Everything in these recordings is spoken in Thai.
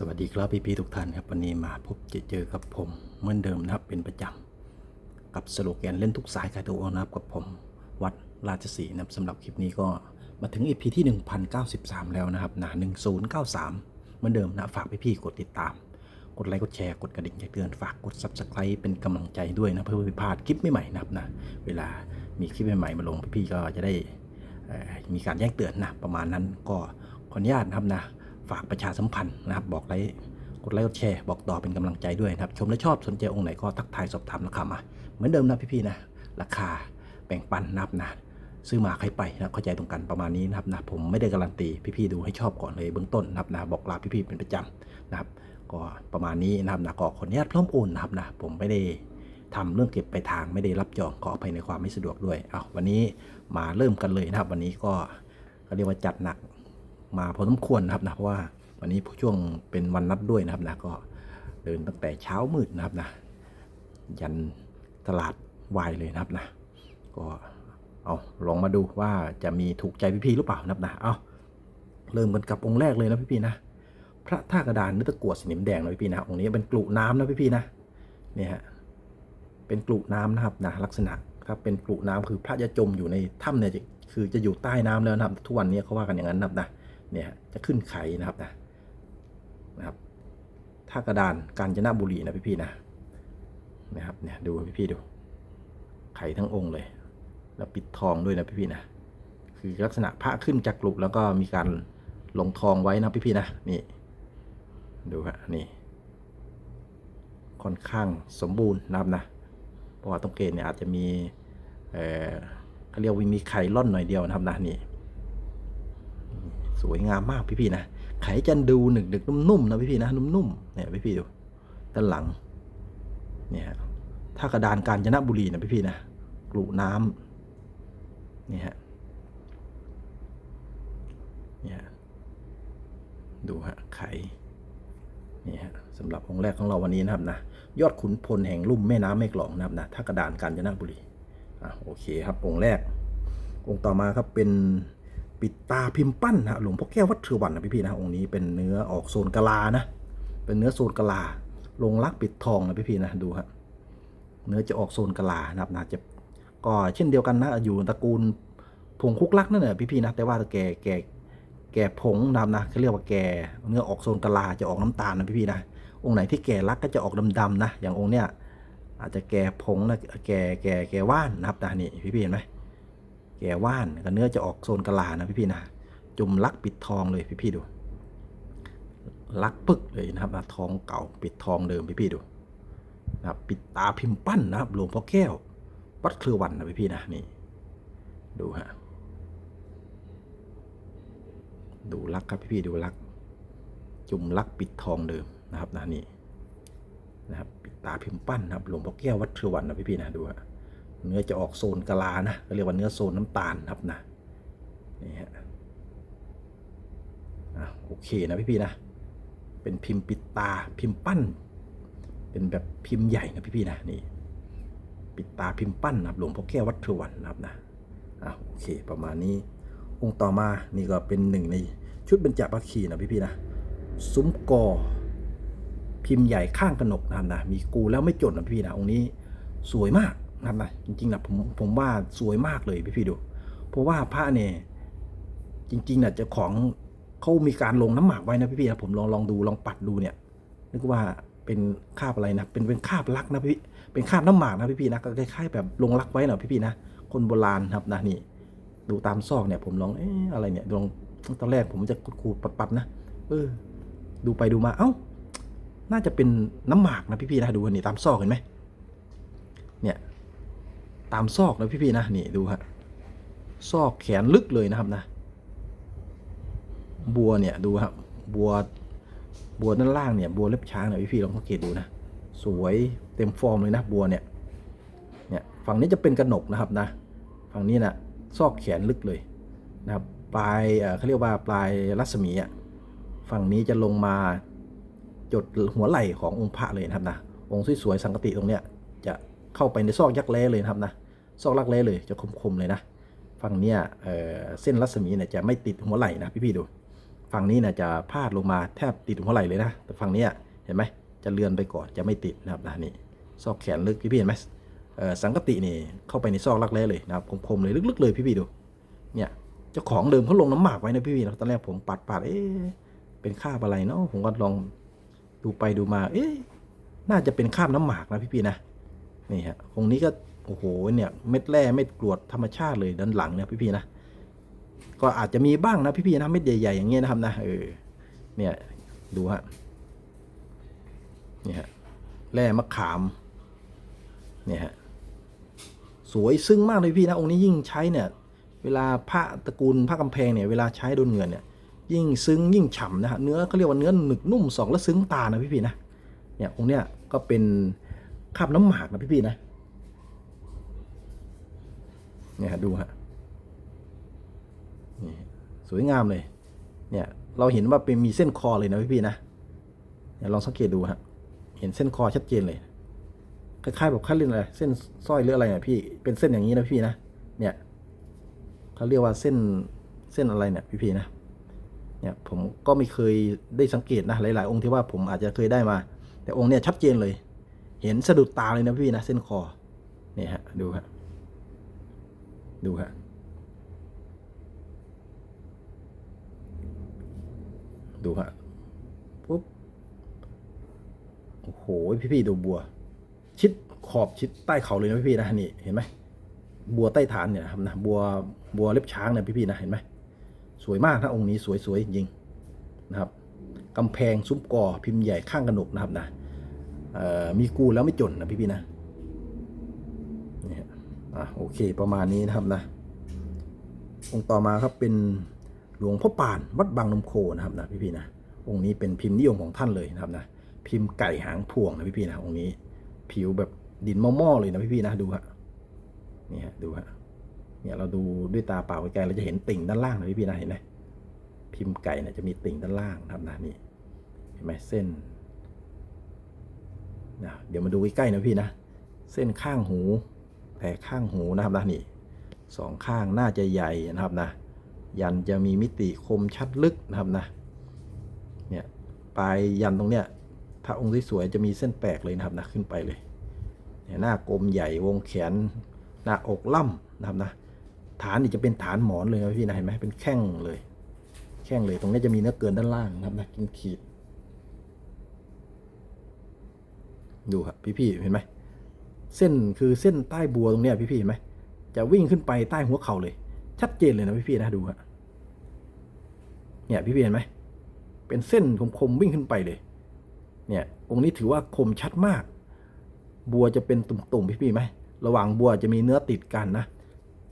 สวัสดีครับพี่ๆทุกท่านครับวันนี้มาพบเจอเจอกับผมเหมือนเดิมนะครับเป็นประจำกับสโลแกนเล่นทุกสายคาตูโอนะครับกับผมวัดราชสีนะครับสำหรับคลิปนี้ก็มาถึง EP ที่ 1093 แล้วนะครับนะ1093 เหมือนเดิมนะฝากพี่ๆกดติดตาม กดไลค์กดแชร์กดกระดิ่งแจ้งเตือนฝากกด Subscribe เป็นกำลังใจด้วยนะเพื่อไม่พลาดคลิปใหม่ๆนะครับนะเวลามีคลิปใหม่ๆมาลงพี่ๆก็จะได้มีการแจ้งเตือนนะประมาณนั้นก็ขออนุญาตนะครับนะ ฝากประชาสัมพันธ์นะครับ บอกไลค์กดไลค์กดแชร์บอกต่อเป็นกำลังใจด้วยนะครับ ชมและชอบสนใจองค์ไหนก็ทักทายสอบถามราคามาเหมือนเดิมนะพี่ๆนะราคาแบ่งปันนับนะซื้อมาใครไปนะเข้าใจตรงกันประมาณนี้นะครับนะผมไม่ได้การันตีพี่ๆดูให้ชอบก่อนเลยเบื้องต้นนะครับนะบอกลาพี่ๆเป็นประจำนะครับ ก็ประมาณนี้นะครับนะก็ขออนุญาตพร้อมโอนนะครับนะผมไม่ได้ทำเรื่องเก็บไปลายทางไม่ได้รับจองขออภัยในความไม่สะดวกด้วย เอาวันนี้มาเริ่มกันเลยนะครับ วันนี้ก็ก็เรียกว่าจัดหนัก มาพอสมควรนะครับนะเพราะว่าวันนี้ช่วงเป็นวันนัดด้วยนะครับนะก็เดินตั้งแต่เช้ามืดนะครับนะยันตลาดวายเลยนะครับนะก็เอาลองมาดูว่าจะมีถูกใจพี่ๆหรือเปล่านะครับนะเอาเริ่มกันกับองค์แรกเลยนะพี่ๆนะพระท่ากระดานนึกตะกรวดสนิมแดงนะพี่ๆนะองค์นี้เป็นกลุน้ำนะพี่ๆนะเนี่ยฮะเป็นกลุน้ำนะครับนะลักษณะครับเป็นกลุน้ำคือพระจะจมอยู่ในถ้ำเนี่ยคือจะอยู่ใต้น้ำแล้วนะครับทุกวันนี้เขาว่ากันอย่างนั้นนะครับนะ เนี่ยจะขึ้นไข่นะครับนะนะครับท่ากระดานกาญจนบุรีนะพี่ๆนะนะครับเนี่ยดูพี่ๆดู ไข่ทั้งองค์เลย แล้วปิดทองด้วยนะพี่ๆนะคือลักษณะพระขึ้นจากกลุแล้วก็มีการลงทองไว้นะพี่ๆนะนี่ดูฮะนี่ค่อนข้างสมบูรณ์นะครับนะเพราะว่าตรงเกณฑ์เนี่ยอาจจะมีเออเขาเรียกว่ามีไข่ล่อนหน่อยเดียวนะครับนะนี่ สวยงามมากพี่ๆนะไข่จันดูหนึกหนึกๆนุ่มๆนะพี่ๆนะนุ่มๆเนี่ยพี่ๆดูด้านหลังเนี่ยฮะท่ากระดานกาญจนบุรีนะพี่ๆนะกลุน้ำนี่ฮะเนี่ยฮะดูฮะไข่นี่ฮะสำหรับองค์แรกของเราวันนี้นะครับนะยอดขุนพลแห่งลุ่มแม่น้ำแม่กลองนะครับนะท่ากระดานกาญจนบุรีอะโอเคครับองค์แรกองค์ต่อมาครับเป็น ปิดตาพิมพ์ปั้นนะหลวงพ่อแก้ววัดเถือวันนะพี่ๆนะองค์นี้เป็นเนื้อออกโซนกะลานะ เป็นเนื้อโซนกะลา ลงรักปิดทองนะพี่ๆนะดูฮะเนื้อจะออกโซนกะลานะครับนะจะก็เช่นเดียวกันนะอยู่ตระกูลพงคุกลักนั่นแหละพี่ๆนะแต่ว่าแกแกแก่ผงดำนะเขาเรียกว่าแก่เนื้อออกโซนกะลาจะออกน้ำตาลนะพี่ๆนะองค์ไหนที่แก่รักก็จะออกดำๆนะอย่างองค์เนี้ยอาจจะแก่ผงนะแก่แก่แก่ว่านนะครับนะนี่พี่ๆเห็นไหม แก่ว่านกับเนื้อจะออกโซนกะลานะพี่ๆนะจุ่มลักปิดทองเลยพี่ๆดู ลักปึกเลยนะครับนะทองเก่าปิดทองเดิมพี่ๆดูนะครับปิดตาพิมพ์ปั้นนะครับหลวงพ่อแก้ววัดเครือวันนะพี่ๆนะนี่ดูฮะดูลักครับพี่ๆดูลัก จุ่มลักปิดทองเดิมนะครับนะนี่นะครับปิดตาพิมพ์ปั้นนะครับหลวงพ่อแก้ววัดเทวันนะพี่ๆนะดูฮะ เนื้อจะออกโซนกะลานะก็เรียกว่าเนื้อโซนน้ำตาลครับนะนี่ฮะอะโอเคนะพี่ๆนะ เป็นพิมพ์ปิดตาพิมพ์ปั้น เป็นแบบพิมพ์ใหญ่นะพี่ๆนะนี่ปิดตาพิมพ์ปั้นนะครับหลวงพ่อแก้ววัดเทวันนะครับนะอะโอเคประมาณนี้องค์ต่อมานี่ก็เป็นหนึ่งในชุดเบญจปักคีนะพี่ๆนะซุ้มกอพิมพ์ใหญ่ข้างกระหนกนะครับนะมีกูแล้วไม่จดนะพี่ๆนะองค์นี้สวยมาก นะครับนะจริงๆนะผมผมว่าสวยมากเลยพี่ๆดู เพราะว่าพระเนี่ยจริงๆนะจ้าของเขามีการลงน้ำหมากไว้นะพี่ๆนะผมลองลองดูลองปัดดูเนี่ยนึกว่าเป็นคาบอะไรนะเป็นเป็นคาบลักนะพี่เป็นคาบน้ำหมากนะพี่ๆนะก็คล้ายๆแบบลงลักไว้นะพี่ๆนะคนโบราณครับนะนี่ ดูตามซอกเนี่ยผมลองเอ๊ะอะไรเนี่ยลองตอนแรกผมจะขูดปัดๆนะเออ ดูไปดูมาเอ้าน่าจะเป็นน้ำหมากนะพี่ๆนะดูนี่ตามซอกเห็นไหมเนี่ย ตามซอกนะพี่ๆนะนี่ดูฮะซอกแขนลึกเลยนะครับนะ บัวเนี่ยดูครับ บัวบัวด้านล่างเนี่ยบัวเล็บช้างเนี่ยพี่ๆลองสังเกตดูนะสวยเต็มฟอร์มเลยนะบัวเนี่ยเนี่ยฝั่งนี้จะเป็นกระหนกนะครับนะ ฝั่งนี้นะซอกแขนลึกเลยนะครับปลายเออเขาเรียกว่าปลายรัศมีอะฝั่งนี้จะลงมาจดหัวไหล่ขององค์พระเลยนะครับนะองค์สวยๆสังกติตรงเนี้ย เข้าไปในซอกยักษ์แร้เลยนะครับนะซอกลักแร้เลยจะคมๆเลยนะฝั่งเนี้ยเอ่อเส้นรัศมีเนี่ยจะไม่ติดหัวไหล่นะพี่ๆดู ฝั่งนี้นะจะพาดลงมาแทบติดหัวไหล่เลยนะ แต่ฝั่งเนี้ยเห็นไหมจะเลือนไปก่อนจะไม่ติดนะครับนะนี่ซอกแขนลึกพี่ๆเห็นไหมเอ่อสังกตินี่เข้าไปในซอกรักแร้เลยนะครับคมๆเลยลึกๆเลยพี่ๆดู เนี่ยเจ้าของเดิมเขาลงน้ำหมากไว้นะพี่ๆนะตอนแรกผมปัดปัดๆเอ๊ะเป็นคาบอะไรเนาะผมก็ลองดูไปดูมา เอ๊ะน่าจะเป็นคาบน้ำหมากนะพี่ๆนะ นี่ฮะตรงนี้ก็โอ้โหเนี่ยเม็ดแร่เม็ดกรวดธรรมชาติเลยด้านหลังเนี่ยพี่ๆนะก็อาจจะมีบ้างนะพี่ๆนะเม็ดใหญ่ๆอย่างเงี้ยนะครับนะเออเนี่ยดูฮะนี่ฮะแร่มะขามเนี่ยฮะสวยซึ้งมากเลยพี่นะองค์นี้ยิ่งใช้เนี่ย เวลาพระตระกูลพระกำแพงเนี่ยเวลาใช้โดนเงินเนี่ย ยิ่งซึ้งยิ่งฉ่ำนะฮะเนื้อเขาเรียกว่าเนื้อหนึกนุ่มสองแล้วซึ้งตานะพี่ๆนะเนี่ยองค์เนี้ยก็เป็น คาบน้ำหมากนะพี่ๆนะ เนี่ยฮะดูฮะนี่สวยงามเลย เนี่ย เราเห็นว่าเป็นมีเส้นคอเลยนะพี่ๆนะเนี่ยลองสังเกตดูฮะ เห็นเส้นคอชัดเจนเลย คล้ายๆแบบขั้นเล่นอะไร เส้นสร้อยหรืออะไรเนี่ยพี่ เป็นเส้นอย่างนี้นะพี่นะ เนี่ยเขาเรียกว่าเส้นเส้นอะไรเนี่ยพี่ๆนะ เนี่ยผมก็ไม่เคยได้สังเกตนะหลาย ๆ องค์ที่ว่าผมอาจจะเคยได้มา แต่องค์เนี่ยชัดเจนเลย เห็นสะดุดตาเลยนะพี่นะเส้นคอเนี่ยฮะดูฮะดูฮะดูฮะปุ๊บโอ้โหพี่ๆดูบัว ชิดขอบชิดใต้เขาเลยนะพี่ๆนะนี่เห็นไหมบัวใต้ฐานเนี่ยนะครับนะบัวบัวเล็บช้างเนี่ยพี่ๆนะเห็นไหมสวยมากนะองค์นี้สวยๆจริงๆนะครับกำแพงซุ้มกอพิมพ์ใหญ่ข้างกระหนกนะครับนะ มีกูแล้วไม่จนนะพี่ๆนะนี่ฮะอะโอเคประมาณนี้นะครับนะองค์ต่อมาครับเป็นหลวงพ่อปานวัดบางนมโคนะครับนะพี่ๆนะองค์นี้เป็นพิมพ์นิยมของท่านเลยนะครับนะพิมพ์ไก่หางพวงนะพี่ๆนะองค์นี้ผิวแบบดินม้อๆเลยนะพี่ๆนะดูฮะนี่ฮะดูฮะเนี่ยเราดูด้วยตาเปล่าไกลๆเราจะเห็นติ่งด้านล่างนะพี่ๆนะเห็นไหมพิมพ์ไก่เนี่ยจะมีติ่งด้านล่างนะครับนะนี่เห็นไหมเส้น นะเดี๋ยวมาดูใกล้ๆนะพี่นะ เส้นข้างหูแผลข้างหูนะครับนะนี่สองข้างน่าจะใหญ่นะครับนะ ยันจะมีมิติคมชัดลึกนะครับนะ เนี่ยปลายยันตรงเนี้ย ถ้าองค์สวยจะมีเส้นแปลกเลยนะครับนะขึ้นไปเลยเนี่ยหน้ากลมใหญ่วงแขน หน้าอกล่ำนะครับนะ ฐานนี่จะเป็นฐานหมอนเลยนะพี่นะเห็นไหมเป็นแข้งเลย แข้งเลยตรงนี้จะมีเนื้อเกินด้านล่างนะครับนะกินขีด ดูครับพี่ๆเห็นไหมเส้นคือเส้นใต้บัวตรงเนี้ยพี่ๆเห็นไหมจะวิ่งขึ้นไปใต้หัวเข่าเลย ชัดเจนเลยนะพี่ๆนะดูฮะเนี่ยพี่ๆเห็นไหมเป็นเส้นคมๆวิ่งขึ้นไปเลย เนี่ยองค์นี้ถือว่าคมชัดมาก บัวจะเป็นตุ่มๆพี่ๆไหมระหว่างบัวจะมีเนื้อติดกันนะ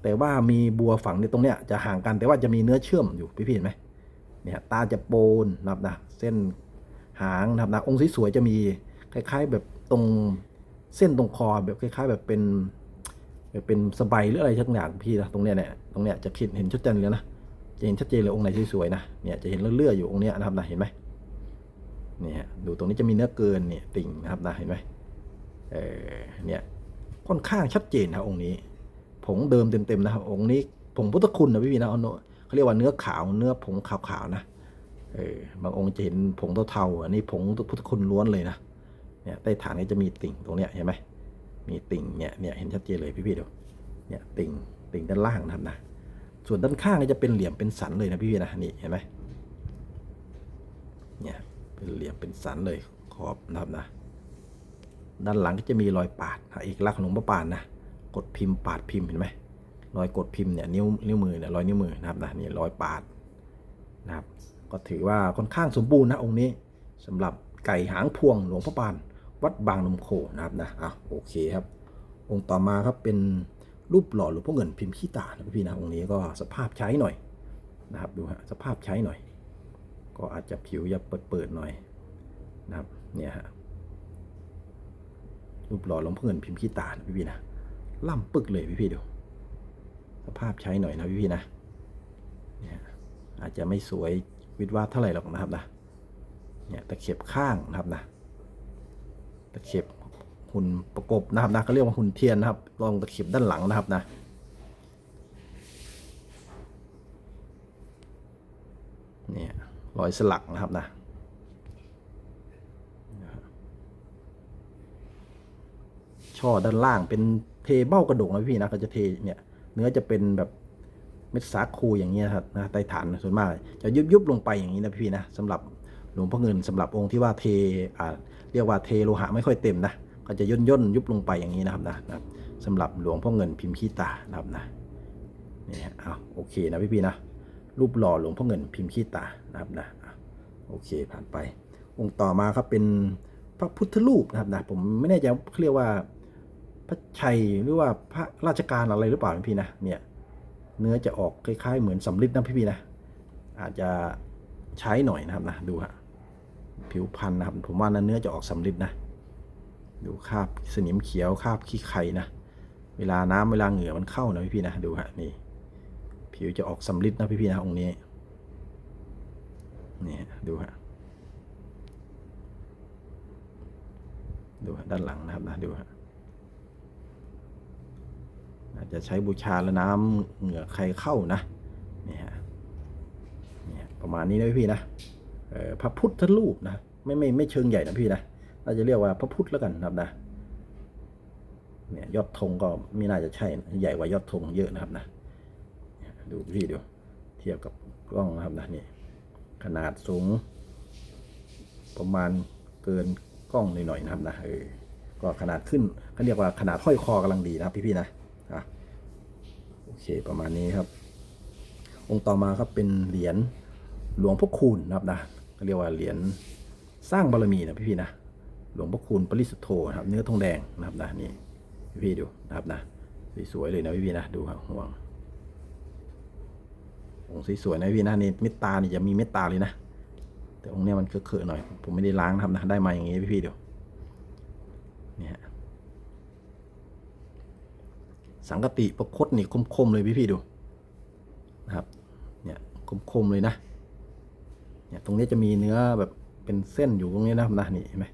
แต่ว่ามีบัวฝังในตรงเนี้ยจะห่างกันแต่ว่าจะมีเนื้อเชื่อมอยู่พี่ๆเห็นไหมเนี่ยตาจะโปนนะครับนะเส้นหางนะครับนะองค์สวยๆจะมีคล้ายๆแบบ ตรงเส้นตรงคอแบบคล้ายๆ แบบเป็นแบบเป็นสบายหรืออะไรชักอย่างพี่นะตรงเนี้ยเนี่ยตรงเนี้ยจะเห็นชัดเจนเลยนะจะเห็นชัดเจนเลยองค์ไหนสวยๆนะเนี่ยจะเห็นเลื่อยๆอยู่องค์เนี้ยนะครับนะเห็นไหมเนี่ยดูตรงนี้จะมีเนื้อเกินเนี่ยติ่งนะครับนะเห็นไหมเออเนี่ยค่อนข้างชัดเจนนะองค์นี้ ผงเดิมเต็มๆนะครับองค์นี้ผงพุทธคุณนะพี่นะเอาเนอะเขาเรียกว่าเนื้อขาวเนื้อผงขาวๆนะเออบางองค์จะเห็นผงเทาๆอันนี้ผงพุทธคุณล้วนเลยนะ เนี่ยใต้ฐานนี้จะมีติ่งตรงเนี้ยเห็นไหมมีติ่งเนี่ยเนี่ยเห็นชัดเจนเลยพี่ๆดูเนี่ยติ่งติ่งด้านล่างนะครับนะส่วนด้านข้างนี่จะเป็นเหลี่ยมเป็นสันเลยนะพี่ๆนะนี่เห็นไหมเนี่ยเป็นเหลี่ยมเป็นสันเลยขอบนะครับนะ ด้านหลังก็จะมีรอยปาดเอกลักษณ์ของหลวงพ่อปานนะกดพิมพ์ปาดพิมพ์เห็นไหมรอยกดพิมพ์เนี่ยนิ้วนิ้วมือเนี่ยรอยนิ้วมือนะครับนะนี่รอยปาดนะครับ ก็ถือว่าค่อนข้างสมบูรณ์นะองค์นี้สำหรับไก่หางพวงหลวงพ่อปาน วัดบางนมโคนะครับนะอะโอเคครับ องค์ต่อมาครับเป็นรูปหล่อหลวงพ่อเงินพิมพ์ขี้ตานะพี่นะองค์นี้ก็สภาพใช้หน่อยนะครับดูฮะสภาพใช้หน่อย ก็อาจจะผิวจะเปิดๆหน่อยนะครับเนี่ยฮะรูปหล่อหลวงพ่อเงินพิมพ์ขี้ตานะพี่นะล่ำปึกเลยพี่ๆดู สภาพใช้หน่อยนะพี่ๆนะเนี่ยอาจจะไม่สวยวิดวาเท่าไหร่หรอกนะครับนะเนี่ยตะเข็บข้างนะครับนะ ตะเข็บหุ่นประกบนะครับนะเขาเรียกว่าหุ่นเทียนนะครับรองตะเข็บด้านหลังนะครับนะเนี่ยรอยสลักนะครับนะช่อด้านล่างเป็นเทเบ้ากระดูกนะพี่นะก็จะเทเนี่ยเนื้อจะเป็นแบบเม็ดสาคูอย่างเงี้ยครับนะใต้ฐานส่วนมาก จะยุบยุบๆลงไปอย่างนี้นะพี่นะสำหรับหลวงพ่อเงินสำหรับองค์ที่ว่าเทอ่า เรียกว่าเทโลหะไม่ค่อยเต็มนะก็จะย่นย่นๆยุบลงไปอย่างนี้นะครับนะนะสำหรับหลวงพ่อเงินพิมพ์ขี้ตานะครับนะนี่ฮะเอาโอเคนะพี่ๆนะรูปหล่อหลวงพ่อเงินพิมพ์ขี้ตานะครับนะโอเคผ่านไป องค์ต่อมาครับเป็นพระพุทธรูปนะครับนะผมไม่แน่ใจเขาเรียกว่าพระชัยหรือว่าพระราชการอะไรหรือเปล่าพี่นะเนี่ยเนื้อจะออกคล้ายๆ เหมือนสำลิดนะพี่ๆนะอาจจะใช้หน่อยนะครับนะดูฮะ ผิวพันธุ์นะครับ ผมว่านะเนื้อจะออกสำลิดนะ ดูคราบสนิมเขียวคราบขี้ไข่นะ เวลาน้ำเวลาเหงื่อมันเข้านะพี่ๆนะ ดูฮะนี่ ผิวจะออกสำลิดนะพี่ๆนะองค์นี้ นี่ดูฮะ ดูฮะด้านหลังนะครับนะดูฮะอาจจะใช้บูชาแล้วน้ำเหงื่อใครเข้านะ นี่ฮะ นี่ฮะประมาณนี้นะพี่นะ พระพุทธรูปนะไม่ไม่ไม่เชิงใหญ่นะพี่นะเราจะเรียกว่าพระพุทธแล้วกันนะครับนะเนี่ยยอดธงก็ไม่น่าจะใช่นะใหญ่กว่ายอดธงเยอะนะครับนะดูพี่ดูเทียบกับกล้องนะครับนะนี่ขนาดสูง ประมาณเกินกล้องหน่อยๆนะครับนะเออก็ขนาดขึ้นเขาเรียกว่าขนาดห้อยคอกำลังดีนะครับพี่ๆนะอะโอเคประมาณนี้ครับ องค์ต่อมาครับเป็นเหรียญหลวงพ่อคูณนะครับนะ เรียกว่าเหรียญสร้างบารมีนะพี่ๆนะหลวงพ่อคูณปริสุทธโธนะครับเนื้อทองแดงนะครับนะนี่พี่ๆดูนะครับนะสวยๆเลยนะพี่ๆนะดูครับห่วงองค์สวยๆนะพี่นะนี่เม็ดตานี่จะมีเม็ดตาเลยนะ แต่องค์เนี้ยมันเคอะๆหน่อย ผมไม่ได้ล้างทำนะได้มาอย่างงี้พี่ๆดูเนี่ยฮะสังกติประคตนี่คมๆเลยพี่ๆดูนะครับเนี่ยคมๆเลยนะ เนี่ยตรงนี้จะมีเนื้อแบบเป็นเส้นอยู่ตรงนี้นะครับนะนี่เห็นไหม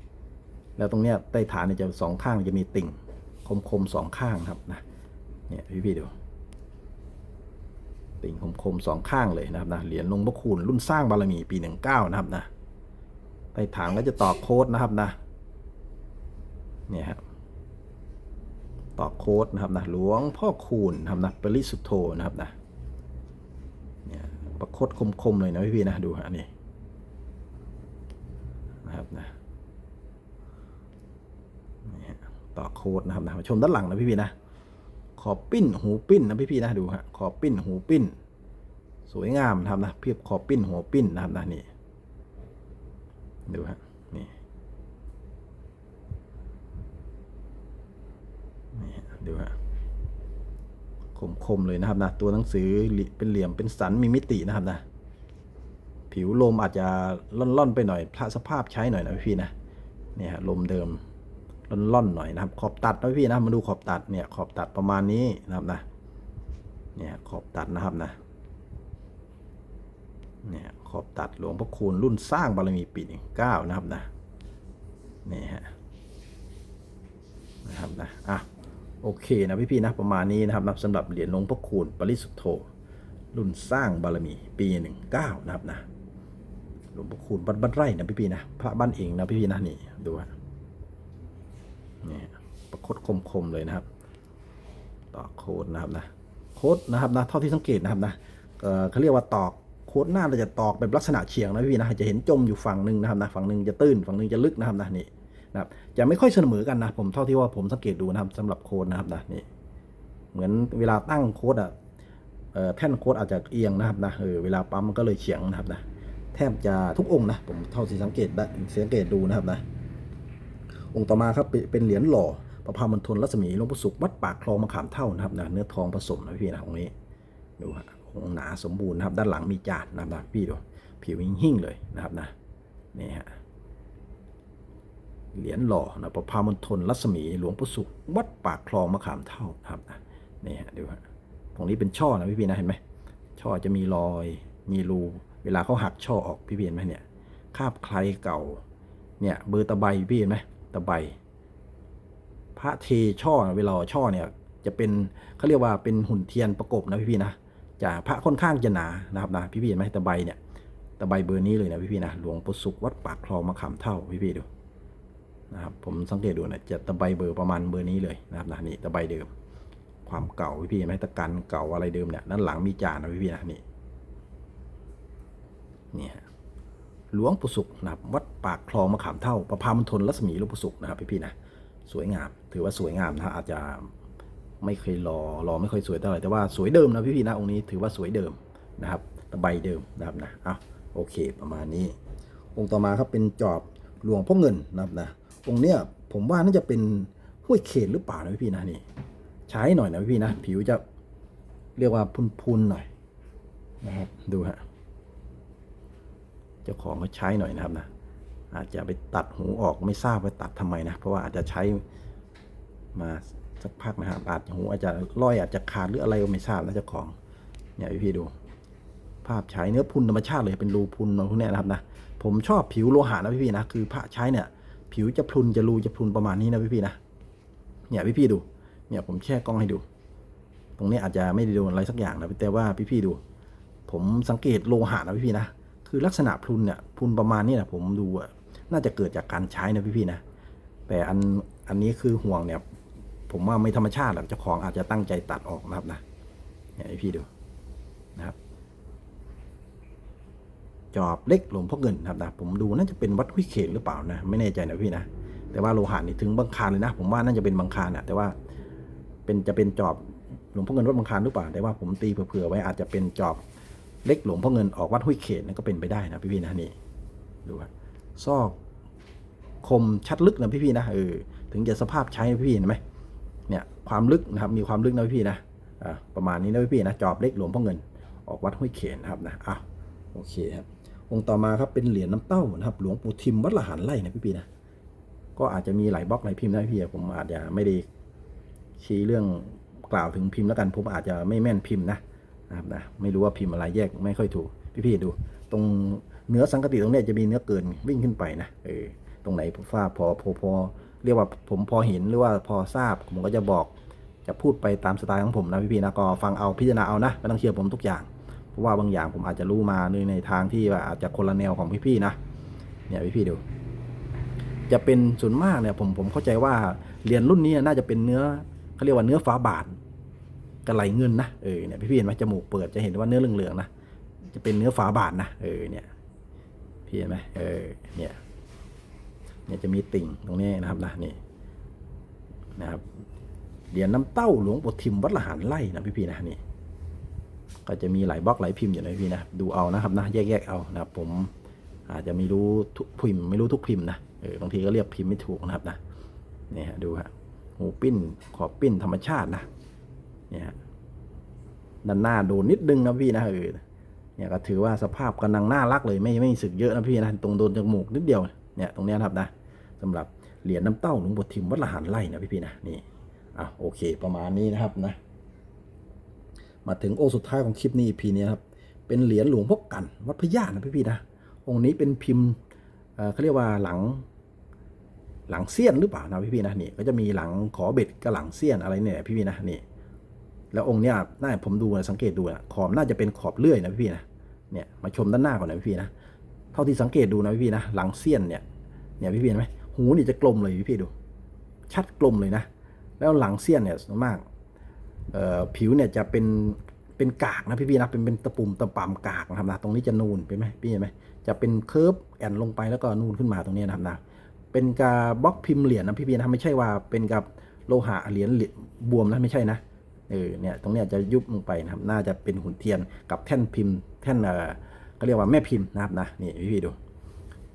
แล้วตรงเนี้ยใต้ฐานเนี่ยจะสองข้างจะมีติ่ง คมๆสองข้างครับนะเนี่ยพี่ๆดูติ่งคมๆสองข้างเลยนะครับนะเหรียญหลวงพ่อคูณรุ่นสร้างบารมีปีหนึ่งเก้านะครับนะใต้ฐานก็จะต่อโค้ดนะครับนะเนี่ยครับต่อโค้ดนะครับนะหลวงพ่อคูณนะครับนะปริสุทธโธนะครับนะเนี่ยประคดคมๆเลยนะพี่ๆนะดูฮะนี่ นะครับนะต่อโคดนะครับนะมาชมด้านหลังนะพี่ๆนะ ขอบปิ้นหูปิ้นนะพี่ๆนะดูฮะขอบปิ้นหูปิ้น สวยงามนะครับนะเพียบขอบปิ้นหัวปิ้นนะครับนะนี่ดูฮะนี่นี่ดูฮะคมๆเลยนะครับนะตัวหนังสือเป็นเหลี่ยมเป็นสันมีมิตินะครับนะ ผิวลมอาจจะล่อนๆไปหน่อยพระสภาพใช้หน่อยนะพี่นะเนี่ยลมเดิมล่อนๆหน่อยนะครับ ขอบตัดนะพี่นะมาดูขอบตัดเนี่ยขอบตัดประมาณนี้นะครับนะเนี่ยขอบตัดนะครับนะเนี่ยขอบตัดหลวงพ่อคูณรุ่นสร้างบารมีปีเก้านะครับนะนี่ฮะนะครับนะอะโอเคนะพี่ๆนะประมาณนี้นะครับนะสำหรับเหรียญหลวงพ่อคูณปริสุทธโธรุ่นสร้างบารมีปีหนึ่งเก้านะครับนะ หลวงพ่อคูณบ้านบ้านไร่นะพี่ๆนะพระบ้านเองนะพี่ๆนะนี่ดูฮะนี่ประคดคมๆเลยนะครับต่อโค้ดนะครับนะโค้ดนะครับนะเท่าที่สังเกตนะครับนะเออเขาเรียกว่าตอกโค้ดหน้าเราจะตอกแบบลักษณะเฉียงนะพี่นะจะเห็นจมอยู่ฝั่งหนึ่งนะครับนะฝั่งหนึ่งจะตื้นฝั่งหนึ่งจะลึกนะครับนะนี่นะครับจะไม่ค่อยเสมอกันนะผมเท่าที่ว่าผมสังเกตดูนะครับสำหรับโค้ดนะครับนะนี่เหมือนเวลาตั้งโค้ดอะแท่นโค้ดอาจจะเอียงนะครับนะเออเวลาปั๊มมันก็เลยเฉียงนะครับนะ แทบจะทุกองค์นะผมเท่าที่สังเกตได้สังเกตดูนะครับนะองค์ต่อมาครับเป็นเหรียญหล่อประพามณฑลรัศมีหลวงพ่อสุขวัดปากคลองมะขามเท่านะครับนะเนื้อทองผสมนะพี่นะองค์นี้ดูฮะองค์หนาสมบูรณ์นะครับ ด้านหลังมีจานนะครับนะพี่ดูผิวหิ่งๆเลยนะครับนะนี่ฮะเหรียญหล่อนะประพามณฑลรัศมีหลวงพ่อสุขวัดปากคลองมะขามเท่านะครับนะนี่ฮะดูฮะตรงนี้เป็นช่อนะพี่พี่นะเห็นไหมช่อจะมีรอยมีรู เวลาเขาหักช่อออกพี่พี่เห็นไหมเนี่ยคาบใครเก่า เนี่ยเบอร์ตะไบพี่เห็นไหมตะไบพระเทช่อเวลาช่อเนี่ยจะเป็นเขาเรียกว่าเป็นหุ่นเทียนประกบนะพี่ๆนะจะพระค่อนข้างจะหนานะครับนะพี่ๆเห็นไหมตะไบเนี่ยตะไบเบอร์นี้เลยนะพี่ๆนะหลวงปู่สุขวัดปากคลองมะขามเท่าพี่ๆดูนะครับผมสังเกตดูนะจะตะไบเบอร์ประมาณเบอร์นี้เลยนะครับนะนี่ตะไบเดิม ความเก่าพี่ๆเห็นไหมตะกันเก่าอะไรเดิมเนี่ยด้านหลังมีจานนะพี่ๆนะนี่ นี่ฮะหลวงปู่สุขนะครับวัดปากคลองมะขามเท่าประพามณฑลรัศมีหลวงปู่สุขนะครับพี่ๆนะสวยงาม ถือว่าสวยงามนะอาจจะไม่เคยรอรอไม่ค่อยสวยเท่าไหร่แต่ว่าสวยเดิมนะพี่ๆนะองค์นี้ถือว่าสวยเดิมนะครับตะไบเดิมนะครับนะอะโอเคประมาณนี้ องค์ต่อมาครับเป็นจอบหลวงพ่อเงินนะครับนะองค์เนี้ยผมว่าน่าจะเป็นห้วยเขตหรือเปล่านะพี่ๆนะนี่ ใช้หน่อยนะพี่ๆนะ ผิวจะเรียกว่าพุนๆหน่อยนะครับดูฮะ เจ้าของก็ใช้หน่อยนะครับนะอาจจะไปตัดหูออกไม่ทราบไปตัดทำไมนะ เพราะว่าอาจจะใช้มาสักพักนะครับอาจหูอาจจะร้อยอาจจะขาดหรืออะไรก็ไม่ทราบนะเจ้าของเนี่ยพี่ดูภาพใช้เนื้อพุนธรรมชาติเลยเป็นรูพุนอะไรพวกนี้นะครับนะผมชอบผิวโลหะนะพี่ๆนะคือพระใช้เนี่ย ผิวจะพุนจะรูจะพุนประมาณนี้นะพี่ๆนะเนี่ยพี่ๆดู เนี่ยผมแช่กล้องให้ดู ตรงนี้อาจจะไม่ได้โดนอะไรสักอย่างนะแต่ว่าพี่ๆดู ผมสังเกตโลหะนะพี่ๆนะ คือลักษณะพรุนเนี่ยพรุนประมาณนี้นะผมดูอะน่าจะเกิดจากการใช้นะพี่ๆนะแต่อันอันนี้คือห่วงเนี่ย ผมว่าไม่ธรรมชาติหรอกเจ้าของอาจจะตั้งใจตัดออกนะครับนะเนี่ยให้พี่ดูนะครับ จอบเล็กหลวงพ่อเงินนะครับนะผมดูน่าจะเป็นวัดห้วยเขตหรือเปล่านะไม่แน่ใจนะพี่นะแต่ว่าโลหะนี่ถึงบางคารเลยนะ ผมว่าน่าจะเป็นบางคารนะแต่ว่าเป็นจะเป็นจอบหลวงพ่อเงินวัดบางคารหรือเปล่าแต่ว่าผมตีเผื่อๆไว้อาจจะเป็นจอบ เล็กหลวงพ่อเงินออกวัดห้วยเขตนั่นก็เป็นไปได้นะพี่ๆนะนี่ดูครับซอกคมชัดลึกนะพี่ๆนะเออถึงจะสภาพใช้นะพี่เห็นไหมเนี่ยความลึกนะครับมีความลึกนะพี่ๆนะอ่าประมาณนี้นะพี่ๆนะจอบเล็กหลวงพ่อเงิน ออกวัดห้วยเขตนะครับนะอะโอเคครับองค์ต่อมาครับเป็นเหรียญน้ำเต้านะครับ หลวงปู่ทิมวัดละหันไร่นะพี่ปีนะก็อาจจะมีหลายบล็อกหลายพิมพ์นะพี่ผมอาจจะไม่ได้ชี้เรื่องกล่าวถึงพิมพ์แล้วกันผมอาจจะไม่แม่นพิมพ์นะ นะครับนะไม่รู้ว่าพิมพ์อะไรแยกไม่ค่อยถูก พี่ๆดู ตรงเนื้อสังกติตรงเนี้ยจะมีเนื้อเกินวิ่งขึ้นไปนะเออตรงไหนผมทราพอพอพอเรียกว่าผมพอเห็นหรือว่าพอทราบผมก็จะบอกจะพูดไปตามสไตล์ของผมนะพี่ๆนะก็ฟังเอาพิจารณาเอานะไม่ต้องเชื่อผมทุกอย่างเพราะว่าบางอย่างผมอาจจะรู้มาในในทางที่ว่าอาจจะคนละแนวของพี่ๆนะเนี่ยพี่ๆดู จะเป็นส่วนมากเนี่ยผมผมเข้าใจว่าเหรียญรุ่นนี้น่าจะเป็นเนื้อเขาเรียกว่าเนื้อฟ้าบาท กระไหลเงินนะเออเนี่ยพี่เห็นไหมจมูกเปิดจะเห็นว่าเนื้อเหลืองๆนะจะเป็นเนื้อฟ้าบาทนะเออเนี่ยพี่เห็นไหมเออเนี่ยเนี่ยจะมีติ่งตรงนี้นะครับนะนี่นะครับเหรียญน้ำเต้าหลวงปู่ทิมวัดละหารไล่นะพี่ๆนะนี่ก็จะมีหลายบล็อกหลายพิมพ์อยู่นะพี่นะดูเอานะครับนะแยกๆเอานะครับผมอาจจะไม่รู้ทุกพิมพ์ไม่รู้ทุกพิมพ์นะเออบางทีก็เรียกพิมพ์ไม่ถูกนะครับนะนี่ฮะดูฮะหูปิ้นขอบปิ้นธรรมชาตินะ เนี่ยด้านหน้าโดนนิดนึงนะพี่นะเออเนี่ยก็ถือว่าสภาพกำลังน่ารักเลยไม่ไม่สึกเยอะนะพี่นะตรงโดนจมูกนิดเดียวเนี่ยตรงเนี้ยนะครับนะสำหรับเหรียญน้ำเต้าหลวงปู่ทิมวัดละหารไร่นะพี่ๆนะนี่อะโอเค ประมาณนี้นะครับนะ มาถึงโองค์สุดท้ายของคลิปนี้พีนี้ครับเป็นเหรียญหลวงพ่อกันวัดพญานะพี่ๆนะองค์นี้เป็นพิมพ์เขาเรียกว่าหลังหลังเสี้ยนหรือเปล่านะพี่ๆนะนี่ก็จะมีหลังขอเบ็ดกับหลังเสี้ยนอะไรเนี่ยพี่ๆนะนี่ แล้วองค์เนี้ยน่าผมดูนะสังเกตดูนะขอบน่าจะเป็นขอบเลื่อยนะพี่นะเนี่ยมาชมด้านหน้าก่อนนะพี่นะเท่าที่สังเกตดูนะพี่นะหลังเสี้ยนเนี่ยเนี่ยพี่เห็นไหมหูนี่จะกลมเลยพี่ดู ชัดกลมเลยนะ แล้วหลังเสี้ยนเนี่ยส่วนมากเอ่อผิวเนี่ยจะเป็นเป็นกากนะพี่ๆนะเป็นเป็นตะปุ่มตะป่ำกากนะครับนะตรงนี้จะนูนเป็นไหมพี่เห็นไหมจะเป็นเคิร์ฟแอนลงไปแล้วก็นูนขึ้นมาตรงนี้นะครับนะเป็นกาบล็อกพิมพ์เหรียญนะพี่ๆนะไม่ใช่ว่าเป็นกับโลหะเหรียญเหรียญบวมนะไม่ใช่นะ เออเนี่ยตรงนี้จะยุบลงไปนะครับน่าจะเป็นหุ่นเทียนกับแท่นพิมพ์ แท่นเอ่อก็เรียกว่าแม่พิมพ์นะครับนะนี่พี่ๆดู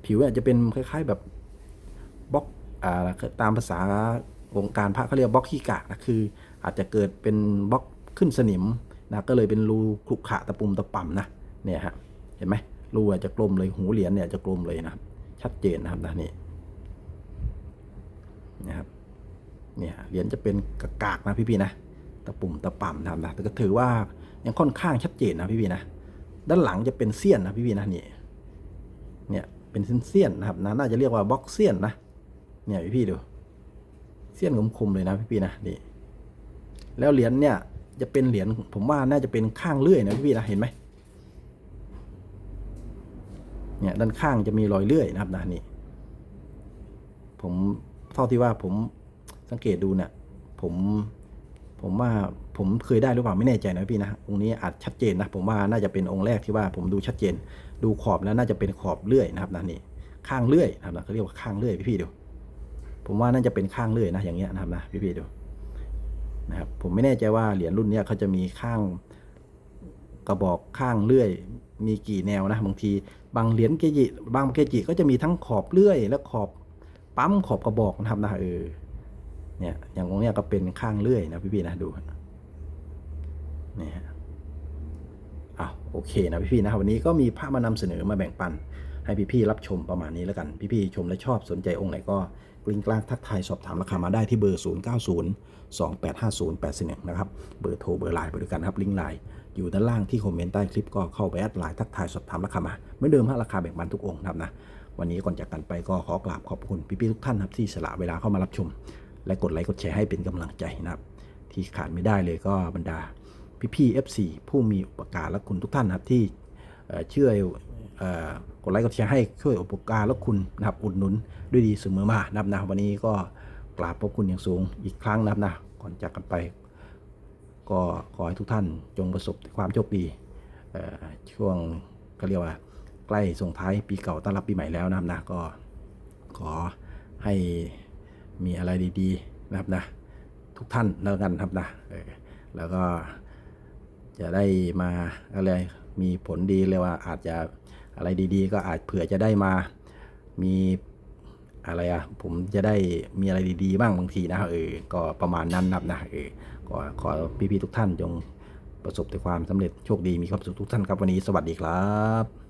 ผิวเนี่ยจะเป็นคล้าย ๆแบบบล็อกอ่าตามภาษาวงการพระเขาเรียกบล็อกขี้กากนะคือ อาจจะเกิดเป็นบล็อกขึ้นสนิมนะก็เลยเป็นรูขรุขระตะปุ่มตะป่ำนะเนี่ยฮะเห็นไหมรูอาจจะกลมเลยหูเหรียญเนี่ยจะกลมเลยนะครับ ชัดเจนนะครับนะนี่นะครับเนี่ยเหรียญจะเป็นกากๆนะพี่ๆนะ ตะปุ่มตะป่ำนะครับนะแต่ก็ถือว่ายังค่อนข้างชัดเจนนะพี่ๆนะ ด้านหลังจะเป็นเสี้ยนนะพี่ๆนะนี่ เนี่ยเป็นเสี้ยนนะครับนะน่าจะเรียกว่าบล็อกเสี้ยนนะ เนี่ยพี่ๆดู เสี้ยนคมๆเลยนะพี่ๆนะนี่ แล้วเหรียญเนี่ยจะเป็นเหรียญผมว่าน่าจะเป็นข้างเลื่อยนะพี่ๆนะเห็นไหมเนี่ยด้านข้างจะมีรอยเลื่อยนะครับนะนี่ ผมเท่าที่ว่าผมสังเกตดูเนี่ยผม ผมว่าผมเคยได้หรือเปล่าไม่แน่ใจนะพี่นะองค์นี้อาจชัดเจนนะผมว่าน่าจะเป็นองค์แรกที่ว่าผมดูชัดเจน ดูขอบแล้วน่าจะเป็นขอบเลื่อยนะครับนะนี่ข้างเลื่อยนะครับนะเขาเรียกว่าข้างเลื่อยพี่พี่ดูผมว่าน่าจะเป็นข้างเลื่อยนะอย่างเงี้ยนะครับนะพี่พี่ดูนะครับผมไม่แน่ใจว่าเหรียญรุ่นเนี้ยเขาจะมีข้างกระบอกข้างเลื่อย มีกี่แนวนะบางทีบางเหรียญเกจิบางเกจิก็จะมีทั้งขอบเลื่อย และขอบปั๊มขอบกระบอกนะครับนะเออ เนี่ยอย่างของเนี้ยก็เป็นข้างเลื่อยนะพี่ๆนะดูนี่ฮะอ้าวโอเคนะพี่ๆนะครับวันนี้ก็มีภาพมานำเสนอมาแบ่งปัน ให้พี่ๆรับชมประมาณนี้แล้วกัน พี่ๆชมและชอบสนใจองค์ไหนก็กลิ้งกลางทักทายสอบถามราคามาได้ที่เบอร์ 0 9 0 2 8 5 0 8 1นะครับ เบอร์โทรเบอร์ไลน์บริการครับ ลิงก์ไลน์อยู่ด้านล่างที่คอมเมนต์ใต้คลิปก็เข้าไปแอดไลน์ทักทายสอบถามราคามาเหมือนเดิมฮะราคาแบ่งปันทุกองค์นะครับนะ วันนี้ก่อนจากกันไปก็ขอกราบขอบคุณพี่ๆทุกท่านครับที่สละเวลาเข้ามารับชม และกดไลค์กดแชร์ให้เป็นกำลังใจนะครับ ที่ขาดไม่ได้เลยก็บรรดาพี่ๆ FC ผู้มีอุปการและคุณทุกท่านนะครับที่เชื่อกดไลค์กดแชร์ให้ช่วยอุปการและคุณนะครับอุดหนุนด้วยดีเสมอมานะครับนะวันนี้ก็กราบขอบคุณอย่างสูงอีกครั้งนะครับนะก่อนจากกันไป ก็ขอให้ทุกท่านจงประสบความโชคดีช่วงก็เรียกว่าใกล้ส่งท้ายปีเก่าต้อนรับปีใหม่แล้วนะครับนะก็ขอให้ มีอะไรดีๆนะครับนะทุกท่านแล้วกันครับนะแล้วก็จะได้มาอะไรมีผลดีเลยว่าอาจจะอะไรดีๆ ก็อาจเผื่อจะได้มามีอะไรอะผมจะได้มีอะไรดีๆ บ้างบางทีนะเออก็ประมาณนั้นนับนะเออก็ขอพี่ๆทุกท่านจงประสบแต่ความสำเร็จโชคดีมีความสุขทุกท่านครับวันนี้สวัสดีครับ